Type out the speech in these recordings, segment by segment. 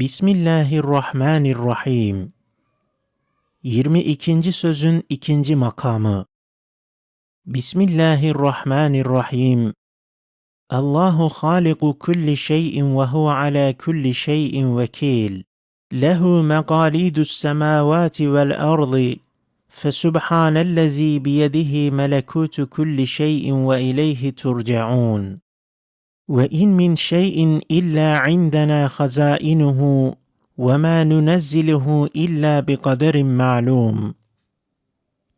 Bismillahirrahmanirrahim. 22. sözün ikinci makamı. Bismillahirrahmanirrahim. Allahu haliku kulli şeyin ve huve ala kulli şeyin vekil. Lehu meqalidus semavati vel ardı. Fesubhanellezî biyedihi melekutu kulli şeyin ve ileyhi turcaun. Ve in min şeyin illa indena hazainuhu ve ma nunezziluhu illa bi kaderin ma'lum.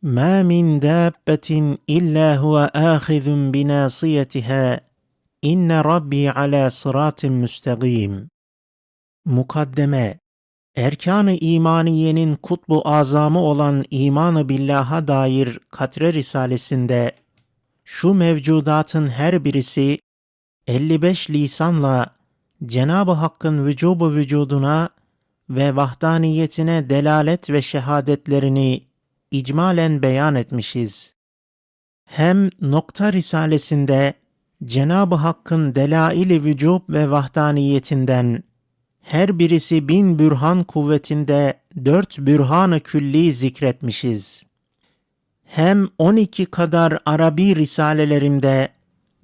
Ma min dabbetin illa huve ahizun binasiyetiha. İnne Rabbi ala sıratin müstegim. Mukaddeme Erkan-ı İmaniye'nin kutbu azamı olan imanı billaha dair Katre Risalesinde şu mevcudatın her birisi 55 lisanla Cenab-ı Hakk'ın vücubu vücuduna ve vahdaniyetine delalet ve şehadetlerini icmalen beyan etmişiz. Hem nokta risalesinde Cenab-ı Hakk'ın delaili vücub ve vahdaniyetinden her birisi bin bürhan kuvvetinde dört bürhan-ı külli zikretmişiz. Hem 12 kadar Arabi risalelerimde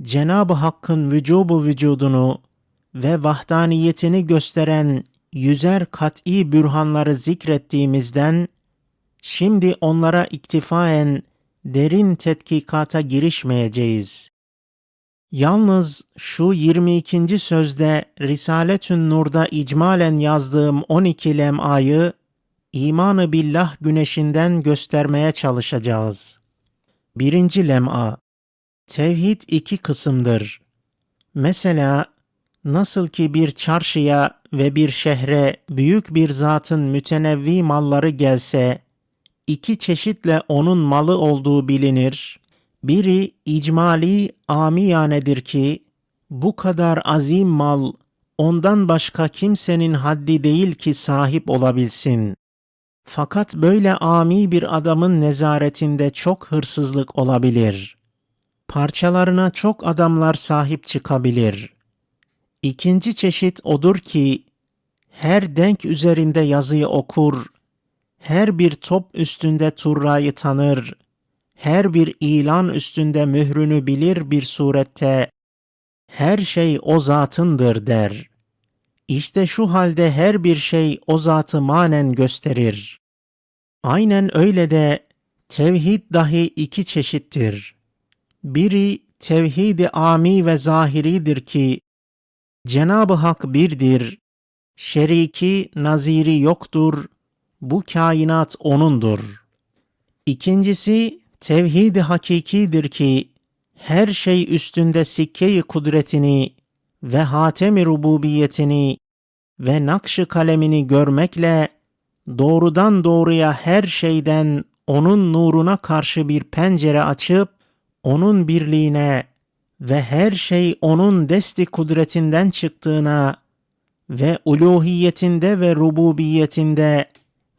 Cenab-ı Hakk'ın vücubu vücudunu ve vahdaniyetini gösteren yüzer kat'i bürhanları zikrettiğimizden, şimdi onlara iktifaen derin tetkikata girişmeyeceğiz. Yalnız şu 22. sözde Risaletün Nur'da icmalen yazdığım 12 lem'ayı imanı billah güneşinden göstermeye çalışacağız. Birinci lem'a Tevhid iki kısımdır. Mesela nasıl ki bir çarşıya ve bir şehre büyük bir zatın mütenevvi malları gelse, iki çeşitle onun malı olduğu bilinir. Biri icmali amiyanedir ki, bu kadar azim mal ondan başka kimsenin haddi değil ki sahip olabilsin. Fakat böyle ami bir adamın nezaretinde çok hırsızlık olabilir.'' Parçalarına çok adamlar sahip çıkabilir. İkinci çeşit odur ki her denk üzerinde yazıyı okur, her bir top üstünde turrayı tanır, her bir ilan üstünde mührünü bilir bir surette, her şey o zatındır der. İşte şu halde her bir şey o zatı manen gösterir. Aynen öyle de tevhid dahi iki çeşittir.'' Biri tevhid-i ami ve zahiridir ki Cenab-ı Hak birdir, şeriki naziri yoktur, bu kainat O'nundur. İkincisi tevhid-i hakikidir ki her şey üstünde sikke-i kudretini ve hatem-i rububiyetini ve nakş kalemini görmekle doğrudan doğruya her şeyden onun nuruna karşı bir pencere açıp onun birliğine ve her şey onun desti kudretinden çıktığına ve uluhiyetinde ve rububiyetinde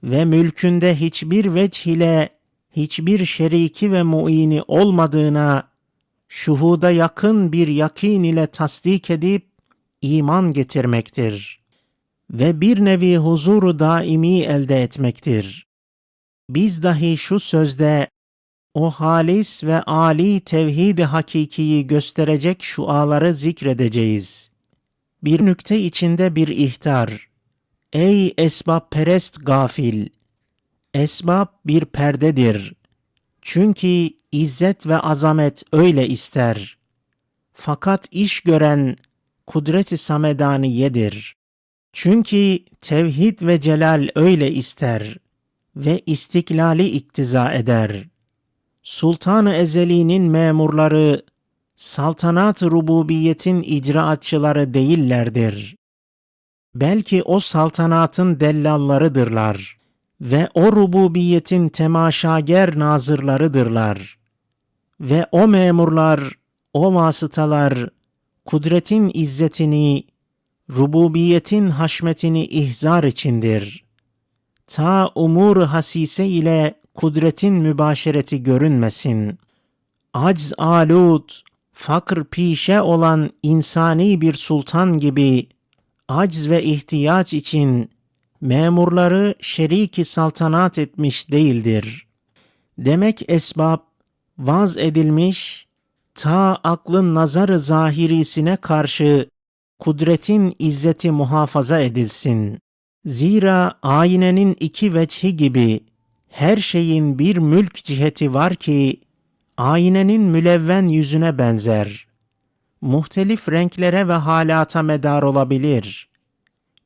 ve mülkünde hiçbir veç ile hiçbir şeriki ve muini olmadığına şuhuda yakın bir yakin ile tasdik edip iman getirmektir ve bir nevi huzuru daimi elde etmektir. Biz dahi şu sözde o halis ve ali tevhid-i hakikiyi gösterecek şuaları zikredeceğiz. Bir nükte içinde bir ihtar. Ey esbab perest gafil! Esbab bir perdedir. Çünkü izzet ve azamet öyle ister. Fakat iş gören kudret-i samedaniyedir. Çünkü tevhid ve celal öyle ister ve istiklali iktiza eder.'' Sultan-ı Ezeli'nin memurları, saltanat-ı rububiyetin icraatçıları değillerdir. Belki o saltanatın dellallarıdırlar ve o rububiyetin temaşager nazırlarıdırlar. Ve o memurlar, o vasıtalar, kudretin izzetini, rububiyetin haşmetini ihzar içindir. Ta umur hasise ile kudretin mübaşereti görünmesin. Acz alut, fakr pişe olan insani bir sultan gibi acz ve ihtiyaç için memurları şeriki saltanat etmiş değildir. Demek esbab vaz edilmiş, ta aklın nazarı zahirisine karşı kudretin izzeti muhafaza edilsin. Zira aynenin iki veçhi gibi her şeyin bir mülk ciheti var ki aynenin mülevven yüzüne benzer. Muhtelif renklere ve halata medar olabilir.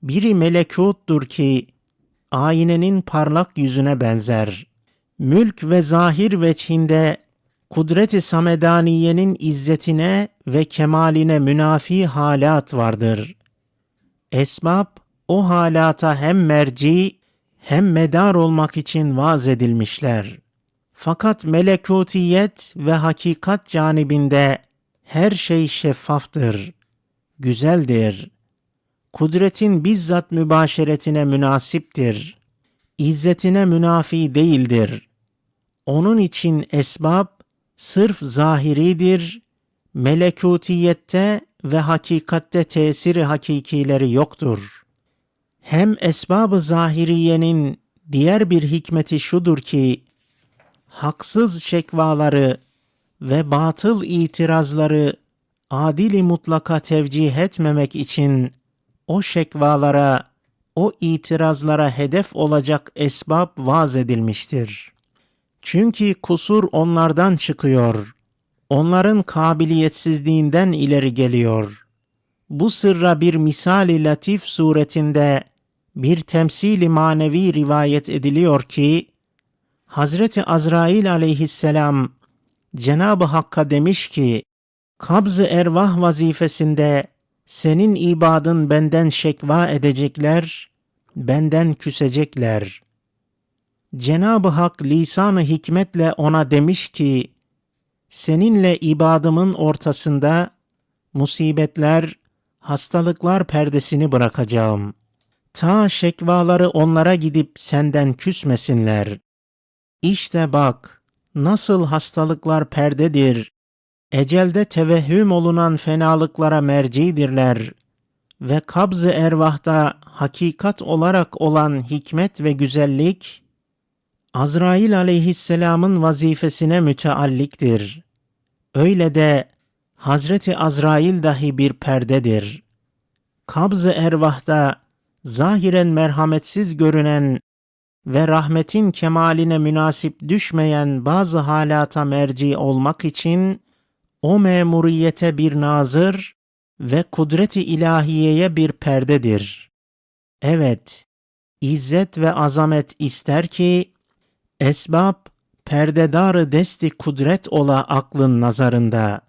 Biri melekuttur ki aynenin parlak yüzüne benzer. Mülk ve zahir veçhinde kudret-i samedaniyenin izzetine ve kemaline münafi halat vardır. Esbab o halata hem merci hem medar olmak için vaz edilmişler. Fakat melekutiyet ve hakikat canibinde her şey şeffaftır, güzeldir. Kudretin bizzat mübaşeretine münasiptir. İzzetine münafi değildir. Onun için esbab sırf zahiridir, melekutiyette ve hakikatte tesiri hakikileri yoktur. Hem esbab-ı zahiriyenin diğer bir hikmeti şudur ki, haksız şekvaları ve batıl itirazları adili mutlaka tevcih etmemek için o şekvalara, o itirazlara hedef olacak esbab vaz edilmiştir. Çünkü kusur onlardan çıkıyor. Onların kabiliyetsizliğinden ileri geliyor. Bu sırra bir misali latif suretinde bir temsili manevi rivayet ediliyor ki Hazreti Azrail aleyhisselam Cenab-ı Hakk'a demiş ki kabz-ı ervah vazifesinde senin ibadın benden şekva edecekler, benden küsecekler. Cenab-ı Hak lisan-ı hikmetle ona demiş ki, seninle ibadımın ortasında musibetler, hastalıklar perdesini bırakacağım. Ta şekvaları onlara gidip senden küsmesinler. İşte bak, nasıl hastalıklar perdedir, ecelde tevehhüm olunan fenalıklara mercidirler ve kabz-ı ervahta hakikat olarak olan hikmet ve güzellik, Azrail aleyhisselamın vazifesine mütealliktir. Öyle de Hazreti Azrail dahi bir perdedir. Kabz-ı ervahta zahiren merhametsiz görünen ve rahmetin kemaline münasip düşmeyen bazı halata merci olmak için o memuriyete bir nazır ve kudreti ilahiyeye bir perdedir. Evet, izzet ve azamet ister ki esbab perdedarı desti kudret ola aklın nazarında.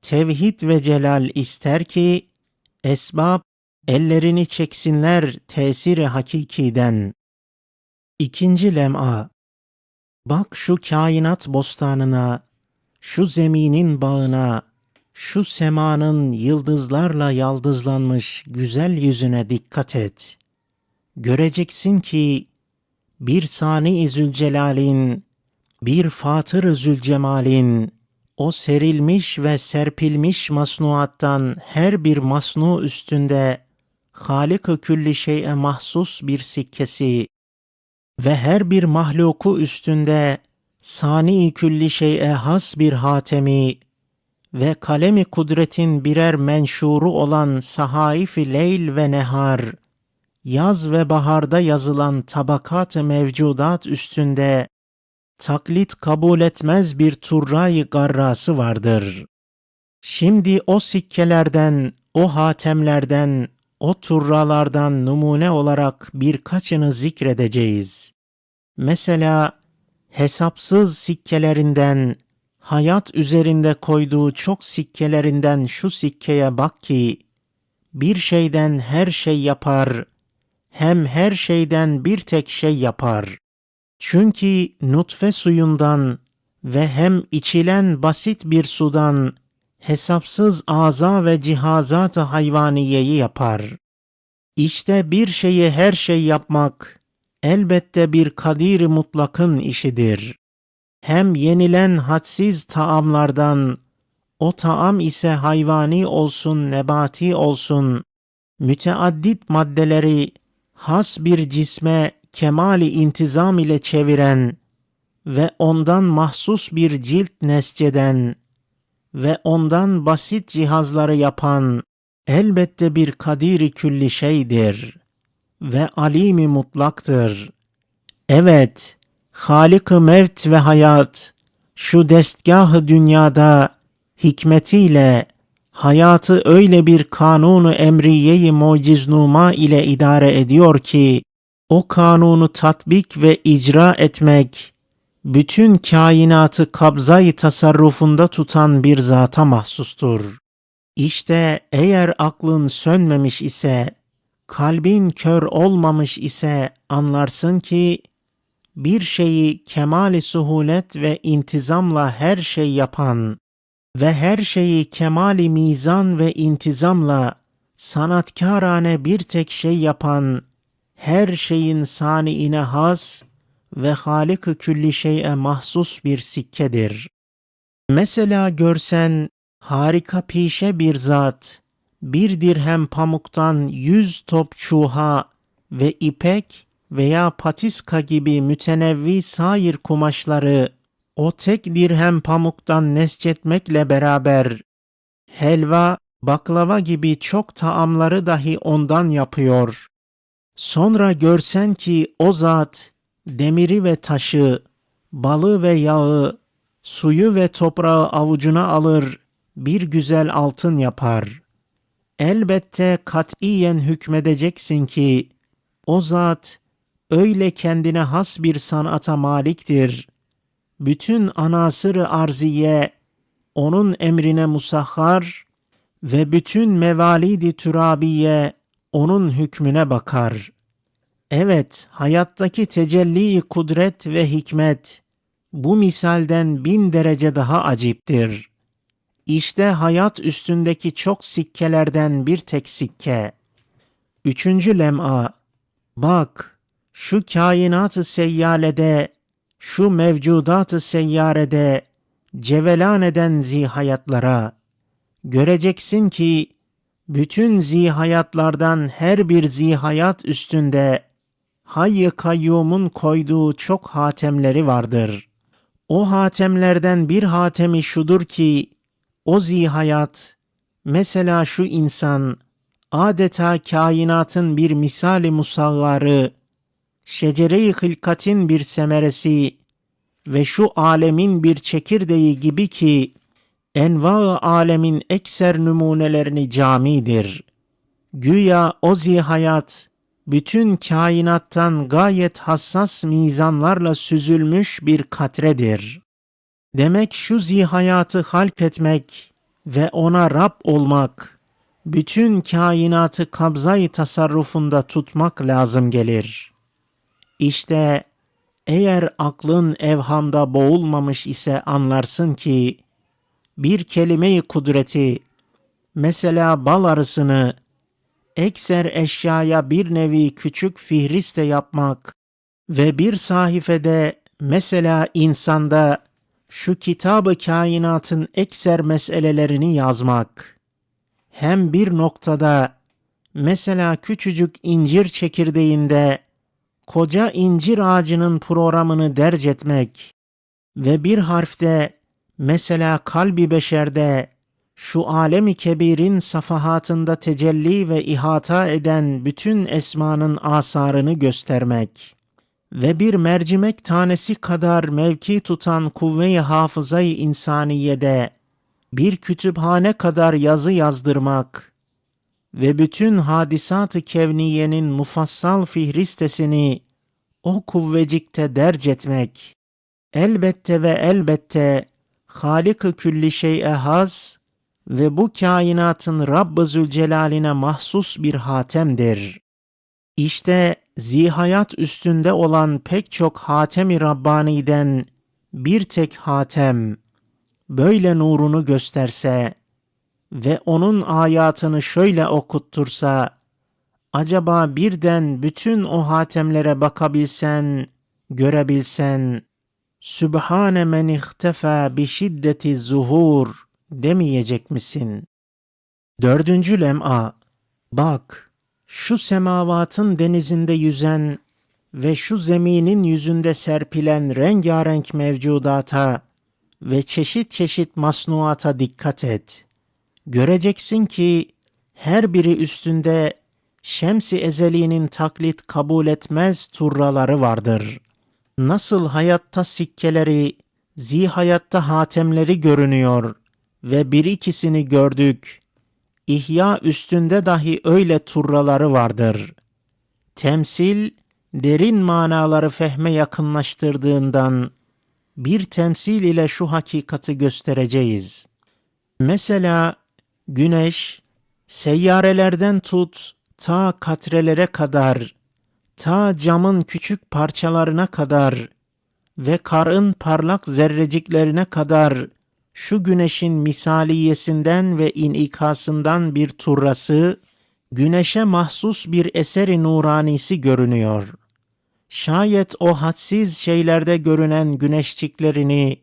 Tevhid ve celal ister ki esbab ellerini çeksinler tesiri hakikiden. İkinci lem'a Bak şu kainat bostanına, şu zeminin bağına, şu semanın yıldızlarla yaldızlanmış güzel yüzüne dikkat et. Göreceksin ki bir sani Zülcelal'in, bir Fatır Zülcemal'in, o serilmiş ve serpilmiş masnuattan her bir masnu üstünde Halik-ı külli şey'e mahsus bir sikkesi ve her bir mahluku üstünde sani külli şey'e has bir hatemi ve kalemi kudretin birer menşuru olan sahaifi leyl ve nehar, yaz ve baharda yazılan tabakat-ı mevcudat üstünde taklit kabul etmez bir turrayı garrası vardır. Şimdi o sikkelerden, o hatemlerden, o turralardan numune olarak birkaçını zikredeceğiz. Mesela hesapsız sikkelerinden, hayat üzerinde koyduğu çok sikkelerinden şu sikkeye bak ki, bir şeyden her şey yapar, hem her şeyden bir tek şey yapar. Çünkü nutfe suyundan ve hem içilen basit bir sudan hesapsız aza ve cihazat-ı hayvaniyeyi yapar. İşte bir şeyi her şey yapmak elbette bir kadir mutlakın işidir. Hem yenilen hadsiz taamlardan o taam ise hayvani olsun, nebati olsun, müteaddit maddeleri has bir cisme kemali intizam ile çeviren ve ondan mahsus bir cilt nesceden ve ondan basit cihazları yapan elbette bir kadiri külli şeydir ve alimi mutlaktır. Evet, Halık-ı mevt ve hayat şu destgahı dünyada hikmetiyle hayatı öyle bir kanunu emriyeyi muciznuma ile idare ediyor ki o kanunu tatbik ve icra etmek bütün kainatı kabzayı tasarrufunda tutan bir zata mahsustur. İşte eğer aklın sönmemiş ise, kalbin kör olmamış ise anlarsın ki bir şeyi kemali suhulet ve intizamla her şey yapan ve her şeyi kemali mizan ve intizamla sanatkarane bir tek şey yapan her şeyin saniine has ve Halık-ı külli şeye mahsus bir sikkedir. Mesela görsen harika pişe bir zat, bir dirhem pamuktan yüz top çuha ve ipek veya patiska gibi mütenevvi sair kumaşları o tek dirhem pamuktan nescetmekle beraber helva, baklava gibi çok taamları dahi ondan yapıyor. Sonra görsen ki o zat demiri ve taşı, balı ve yağı, suyu ve toprağı avucuna alır, bir güzel altın yapar. Elbette katiyen hükmedeceksin ki o zat öyle kendine has bir sanata maliktir. Bütün anasırı arziye onun emrine musahhar ve bütün mevalidi türabiye onun hükmüne bakar. Evet, hayattaki tecelli kudret ve hikmet bu misalden bin derece daha aciptir. İşte hayat üstündeki çok sikkelerden bir tek sikke. Üçüncü lem'a, bak şu kainatı seyyalede, şu mevcudatı seyyarede cevelan eden zihayatlara, göreceksin ki bütün zihayatlardan her bir zihayat üstünde Hayy Kayyum'un koyduğu çok hatemleri vardır. O hatemlerden bir hatemi şudur ki, o zihayat, mesela şu insan, adeta kainatın bir misali musaggarı, şecere-i hılkatin bir semeresi ve şu alemin bir çekirdeği gibi ki, enva alemin ekser numunelerini camidir. Güya o zihayat, bütün kainattan gayet hassas mizanlarla süzülmüş bir katredir. Demek şu zihayatı halk etmek ve ona Rab olmak, bütün kainatı kabzayı tasarrufunda tutmak lazım gelir. İşte eğer aklın evhamda boğulmamış ise anlarsın ki, bir kelime-i kudreti, mesela bal arısını, ekser eşyaya bir nevi küçük fihriste yapmak ve bir sahifede mesela insanda şu kitabı kainatın ekser meselelerini yazmak. Hem bir noktada mesela küçücük incir çekirdeğinde koca incir ağacının programını derc etmek ve bir harfte mesela kalbi beşerde şu alemi kebirin safahatında tecelli ve ihata eden bütün esmanın asarını göstermek ve bir mercimek tanesi kadar mevki tutan kuvve-i hafızayı insaniyede bir kütüphane kadar yazı yazdırmak ve bütün hadisat-ı kevniyenin mufassal fihristesini o kuvvecikte derc etmek, elbette ve elbette Halik-ı külli şey'e haz ve bu kainatın Rabb-ı Zülcelal'ine mahsus bir hatemdir. İşte zihayat üstünde olan pek çok hatemi Rabbani'den bir tek hatem böyle nurunu gösterse ve onun ayatını şöyle okuttursa, acaba birden bütün o hatemlere bakabilsen, görebilsen, Sübhane men ihtefa bi şiddeti zuhur demeyecek misin? Dördüncü lem'a Bak, şu semavatın denizinde yüzen ve şu zeminin yüzünde serpilen rengarenk mevcudata ve çeşit çeşit masnuata dikkat et. Göreceksin ki her biri üstünde şemsi ezeliğinin taklit kabul etmez turraları vardır. Nasıl hayatta sikkeleri, zihayatta hatemleri görünüyor ve bir ikisini gördük. İhya üstünde dahi öyle turraları vardır. Temsil, derin manaları fehme yakınlaştırdığından bir temsil ile şu hakikati göstereceğiz. Mesela güneş, seyyarelerden tut ta katrelere kadar, ta camın küçük parçalarına kadar ve karın parlak zerreciklerine kadar şu güneşin misaliyesinden ve inikasından bir turrası, güneşe mahsus bir eseri nuranisi görünüyor. Şayet o hadsiz şeylerde görünen güneşçiklerini,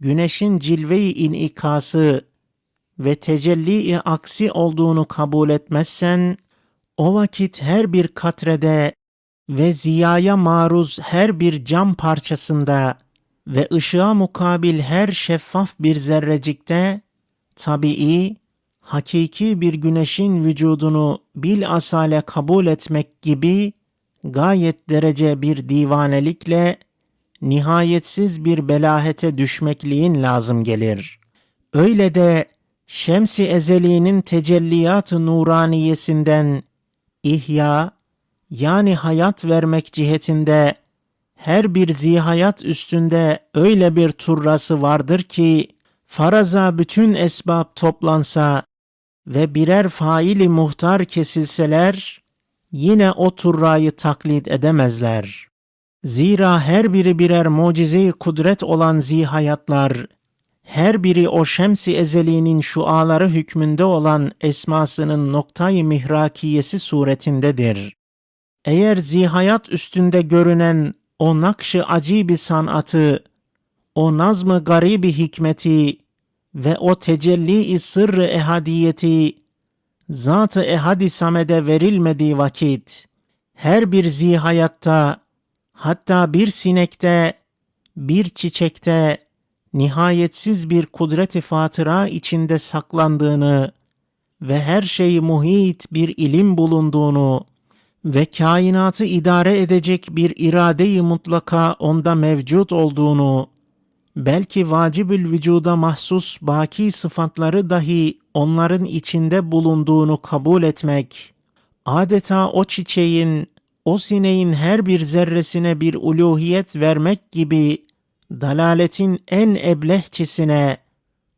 güneşin cilve-i inikası ve tecelli-i aksi olduğunu kabul etmezsen, o vakit her bir katrede ve ziyaya maruz her bir cam parçasında ve ışığa mukabil her şeffaf bir zerrecikte tabii, hakiki bir güneşin vücudunu bil asale kabul etmek gibi gayet derece bir divanelikle nihayetsiz bir belahete düşmekliğin lazım gelir. Öyle de şemsi ezeliğinin tecelliyat-ı nuraniyesinden ihya yani hayat vermek cihetinde her bir zihayat üstünde öyle bir turrası vardır ki faraza bütün esbab toplansa ve birer faili muhtar kesilseler yine o turrayı taklit edemezler. Zira her biri birer mucize-i kudret olan zihayatlar, her biri o şemsi ezeliğinin şuaları hükmünde olan esmasının noktayı mihrakiyesi suretindedir. Eğer zihayat üstünde görünen o nakşı acibi sanatı, o nazmı garibi hikmeti ve o tecelli-i sırrı ehadiyeti zat-ı ehadi samede verilmediği vakit her bir zihayatta hatta bir sinekte bir çiçekte nihayetsiz bir kudret-i fatıra içinde saklandığını ve her şeyi muhit bir ilim bulunduğunu ve kainatı idare edecek bir irade-i mutlaka onda mevcut olduğunu, belki vacibül vücuda mahsus baki sıfatları dahi onların içinde bulunduğunu kabul etmek, adeta o çiçeğin, o sineğin her bir zerresine bir uluhiyet vermek gibi dalaletin en eblehçisine,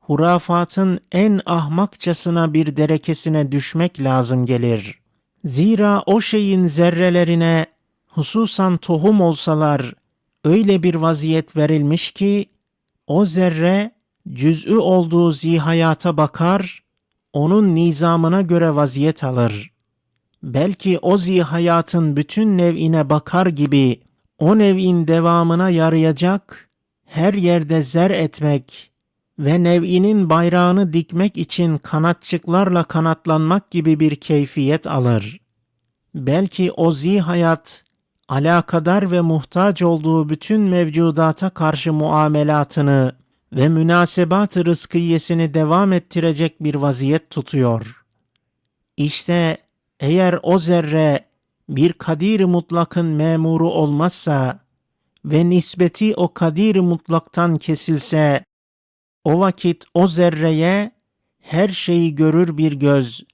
hurafatın en ahmakçasına bir derekesine düşmek lazım gelir. Zira o şeyin zerrelerine hususan tohum olsalar öyle bir vaziyet verilmiş ki o zerre cüz'ü olduğu zihayata bakar, onun nizamına göre vaziyet alır. Belki o zihayatın bütün nev'ine bakar gibi o nev'in devamına yarayacak, her yerde zer etmek ve nev'inin bayrağını dikmek için kanatçıklarla kanatlanmak gibi bir keyfiyet alır. Belki o zihayat, alakadar ve muhtaç olduğu bütün mevcudata karşı muamelatını ve münasebat-ı rızkiyesini devam ettirecek bir vaziyet tutuyor. İşte eğer o zerre bir kadir mutlakın memuru olmazsa ve nisbeti o kadir mutlaktan kesilse, o vakit o zerreye her şeyi görür bir göz,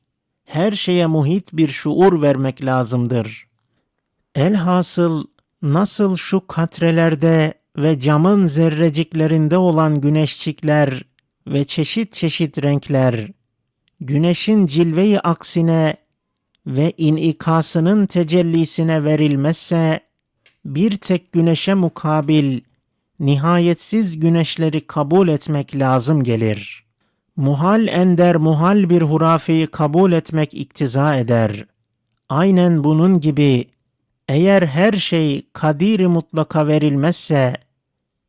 her şeye muhit bir şuur vermek lazımdır. Elhasıl nasıl şu katrelerde ve camın zerreciklerinde olan güneşçikler ve çeşit çeşit renkler, güneşin cilveyi aksine ve inikasının tecellisine verilmezse, bir tek güneşe mukabil nihayetsiz güneşleri kabul etmek lazım gelir. Muhal ender muhal bir hurafeyi kabul etmek iktiza eder. Aynen bunun gibi eğer her şey kadiri mutlaka verilmezse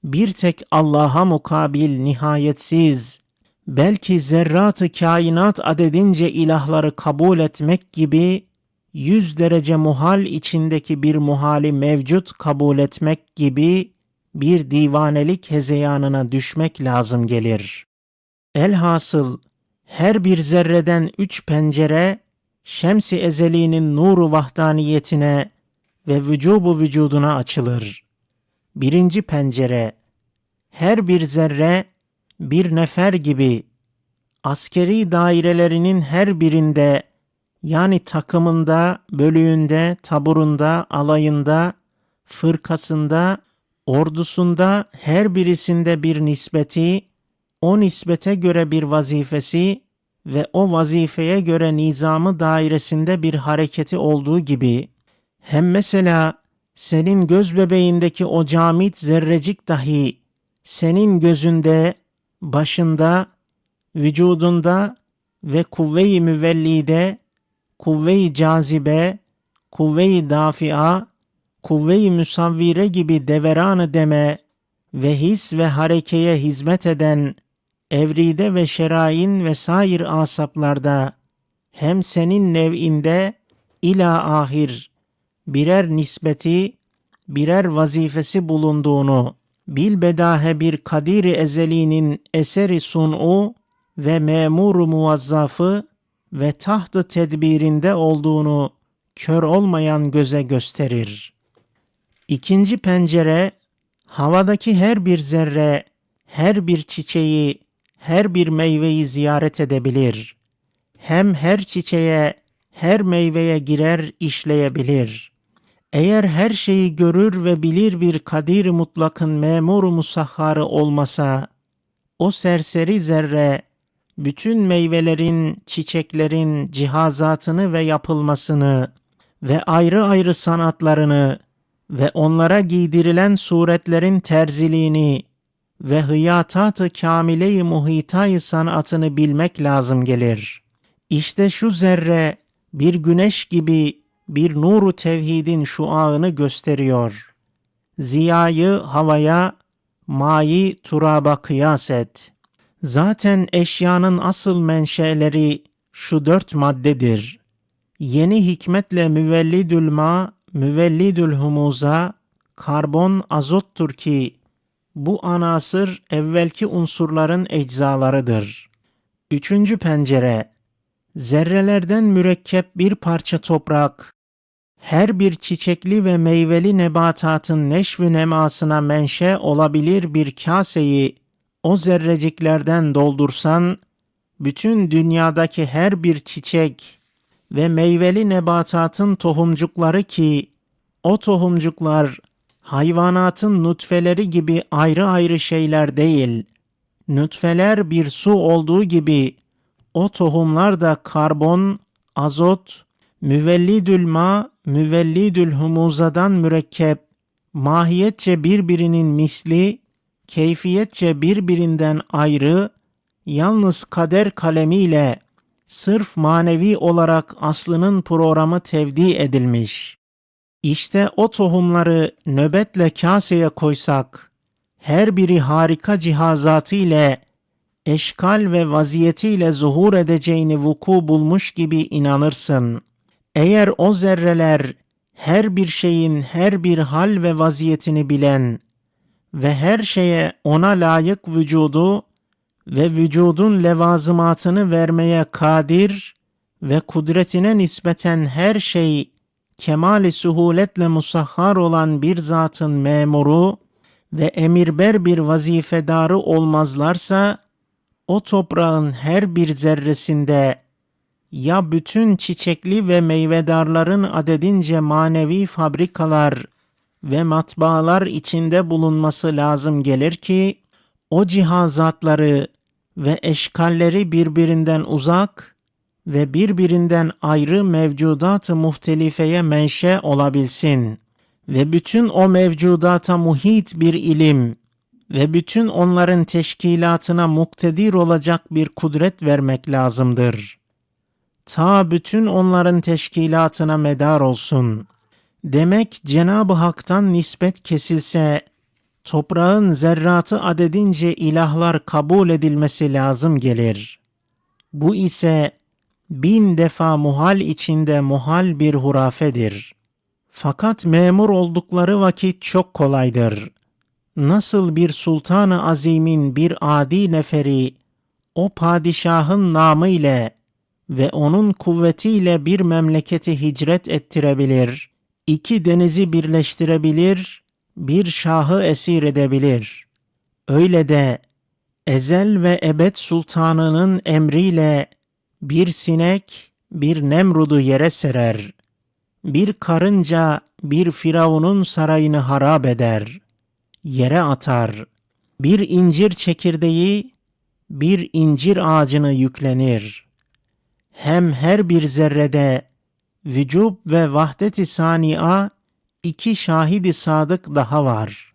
bir tek Allah'a mukabil nihayetsiz belki zerratı kainat adedince ilahları kabul etmek gibi yüz derece muhal içindeki bir muhali mevcut kabul etmek gibi bir divanelik hezeyanına düşmek lazım gelir. Elhasıl her bir zerreden üç pencere şemsi ezeliğinin nuru vahdaniyetine ve vücubu vücuduna açılır. Birinci pencere her bir zerre bir nefer gibi askeri dairelerinin her birinde yani takımında, bölüğünde, taburunda, alayında, fırkasında, ordusunda her birisinde bir nispeti, o nispete göre bir vazifesi ve o vazifeye göre nizamı dairesinde bir hareketi olduğu gibi hem mesela senin göz bebeğindeki o camit zerrecik dahi senin gözünde, başında, vücudunda ve kuvve-i müvellide, kuvve-i cazibe, kuvve-i dafia, kuvve-i musavvire gibi deveranı deme ve his ve harekeye hizmet eden evride ve şerain ve sair asaplarda hem senin nev'inde ila ahir birer nispeti, birer vazifesi bulunduğunu bilbedahe bir kadiri ezelinin eseri sun'u ve memuru muvazzafı ve tahtı tedbirinde olduğunu kör olmayan göze gösterir. İkinci pencere, havadaki her bir zerre, her bir çiçeği, her bir meyveyi ziyaret edebilir. Hem her çiçeğe, her meyveye girer işleyebilir. Eğer her şeyi görür ve bilir bir kadir mutlakın memuru musahharı olmasa, o serseri zerre, bütün meyvelerin, çiçeklerin cihazatını ve yapılmasını ve ayrı ayrı sanatlarını ve onlara giydirilen suretlerin terziliğini ve hıyatat-ı kamile-i muhitayı sanatını bilmek lazım gelir. İşte şu zerre bir güneş gibi bir nuru tevhidin şuağını gösteriyor. Ziyayı havaya, mayi turaba kıyas et. Zaten eşyanın asıl menşeleri şu dört maddedir. Yeni hikmetle müvellidül ma, müvellidül humuza, karbon azottur ki bu anasır evvelki unsurların eczalarıdır. Üçüncü pencere, zerrelerden mürekkep bir parça toprak, her bir çiçekli ve meyveli nebatatın neşvü nemasına menşe olabilir bir kaseyi o zerreciklerden doldursan, bütün dünyadaki her bir çiçek ve meyveli nebatatın tohumcukları ki, o tohumcuklar hayvanatın nutfeleri gibi ayrı ayrı şeyler değil, nutfeler bir su olduğu gibi, o tohumlar da karbon, azot, müvellidül ma, müvellidül humuzadan mürekkep, mahiyetçe birbirinin misli, keyfiyetçe birbirinden ayrı, yalnız kader kalemiyle sırf manevi olarak aslının programı tevdi edilmiş. İşte o tohumları nöbetle kaseye koysak, her biri harika cihazatı ile eşkal ve vaziyetiyle zuhur edeceğini vuku bulmuş gibi inanırsın. Eğer o zerreler her bir şeyin her bir hal ve vaziyetini bilen ve her şeye ona layık vücudu ve vücudun levazımatını vermeye kadir ve kudretine nispeten her şey kemali suhuletle musahhar olan bir zatın memuru ve emirber bir vazifedarı olmazlarsa, o toprağın her bir zerresinde ya bütün çiçekli ve meyvedarların adedince manevi fabrikalar ve matbaalar içinde bulunması lazım gelir ki, o cihazatları ve eşkalleri birbirinden uzak ve birbirinden ayrı mevcudat-ı muhtelifeye menşe olabilsin ve bütün o mevcudata muhit bir ilim ve bütün onların teşkilatına muktedir olacak bir kudret vermek lazımdır. Ta bütün onların teşkilatına medar olsun. Demek Cenab-ı Hak'tan nispet kesilse toprağın zerratı adedince ilahlar kabul edilmesi lazım gelir. Bu ise bin defa muhal içinde muhal bir hurafedir. Fakat memur oldukları vakit çok kolaydır. Nasıl bir sultanı azimin bir adi neferi o padişahın namı ile ve onun kuvvetiyle bir memleketi hicret ettirebilir, iki denizi birleştirebilir, bir şahı esir edebilir. Öyle de ezel ve ebed sultanının emriyle bir sinek bir Nemrud'u yere serer. Bir karınca bir firavunun sarayını harap eder. Yere atar. Bir incir çekirdeği bir incir ağacını yüklenir. Hem her bir zerrede vücub ve vahdet-i sani'a iki şahidi sadık daha var.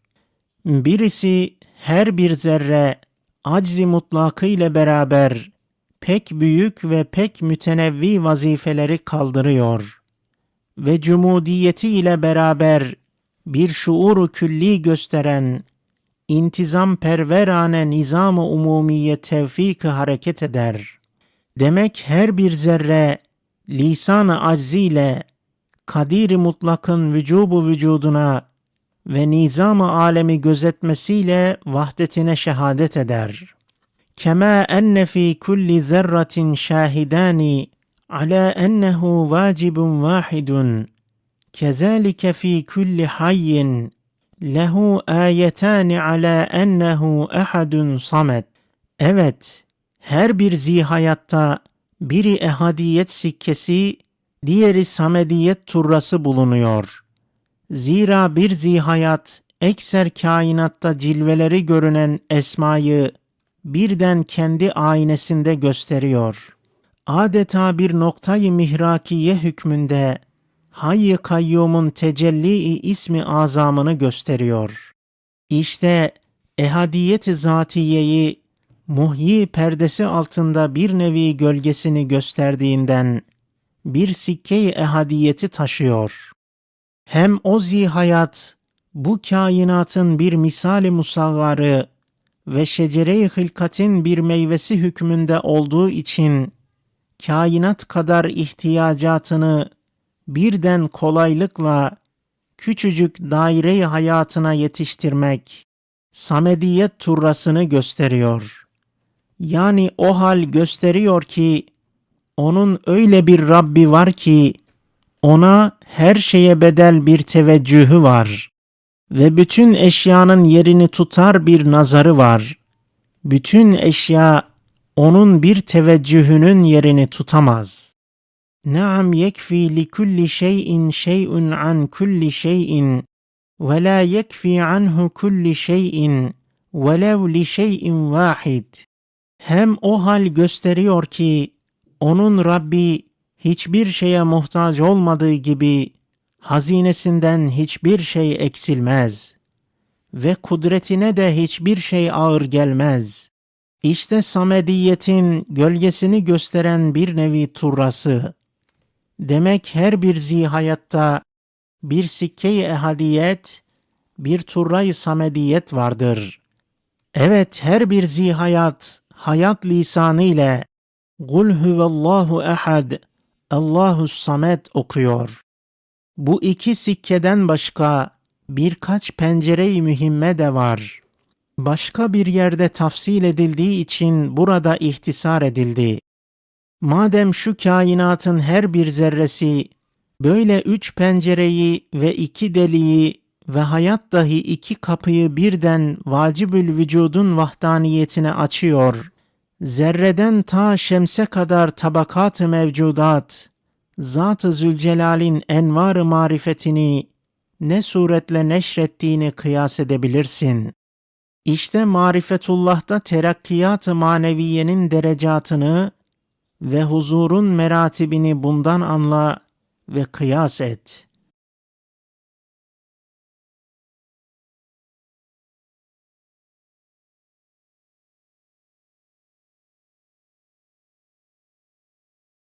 Birisi her bir zerre aczi mutlakı ile beraber pek büyük ve pek mütenevvi vazifeleri kaldırıyor ve cumudiyeti ile beraber bir şuuru külli gösteren intizam perverane nizam-ı umumiye tevfik hareket eder. Demek her bir zerre lisan-ı acziyle kadir mutlakın vücubu vücuduna ve nizam-ı alemi gözetmesiyle vahdetine şehadet eder. Kema enne fi kulli zerratin şahidani ala ennehu vacibun vahidun kezalike fi kulli hayyin lehu ayetani ala ennehu ehadun samet. Evet, her bir zihayatta biri ehadiyet sikkesi, diğeri samediyet turrası bulunuyor. Zira bir zihayat ekser kainatta cilveleri görünen esmayı birden kendi aynesinde gösteriyor. Adeta bir noktayı mihrakiye hükmünde Hayy Kayyum'un tecelli ismi azamını gösteriyor. İşte ehadiyet-i zatiyeyi muhyi perdesi altında bir nevi gölgesini gösterdiğinden bir sikke-i ehadiyeti taşıyor. Hem o zihayat bu kainatın bir misali musaggarı ve şecere-i hılkatin bir meyvesi hükmünde olduğu için kainat kadar ihtiyacatını birden kolaylıkla küçücük daire hayatına yetiştirmek samediyet turrasını gösteriyor. Yani o hal gösteriyor ki onun öyle bir Rabbi var ki ona her şeye bedel bir teveccühü var ve bütün eşyanın yerini tutar bir nazarı var. Bütün eşya onun bir teveccühünün yerini tutamaz. Naam yekfi li kulli şeyin şey'un an kulli şeyin ve la yekfi anhu kulli şeyin velev li şeyin vahid. Hem o hal gösteriyor ki onun Rabbi hiçbir şeye muhtaç olmadığı gibi hazinesinden hiçbir şey eksilmez ve kudretine de hiçbir şey ağır gelmez. İşte Samediyetin gölgesini gösteren bir nevi turrası. Demek her bir zihayatta bir sikke-i ehadiyet, bir turray samediyet vardır. Evet her bir zihayat hayat lisanı ile Kul huvallahu ehad, Allahu samet okuyor. Bu iki sikkeden başka birkaç pencere-i mühimme de var. Başka bir yerde tafsil edildiği için burada ihtisar edildi. Madem şu kainatın her bir zerresi böyle üç pencereyi ve iki deliği ve hayat dahi iki kapıyı birden vacibül vücudun vahdaniyetine açıyor. Zerreden ta şemse kadar tabakat-ı mevcudat, Zat-ı Zülcelal'in envar-ı marifetini ne suretle neşrettiğini kıyas edebilirsin. İşte marifetullah'ta terakkiyat-ı maneviyenin derecatını ve huzurun meratibini bundan anla ve kıyas et.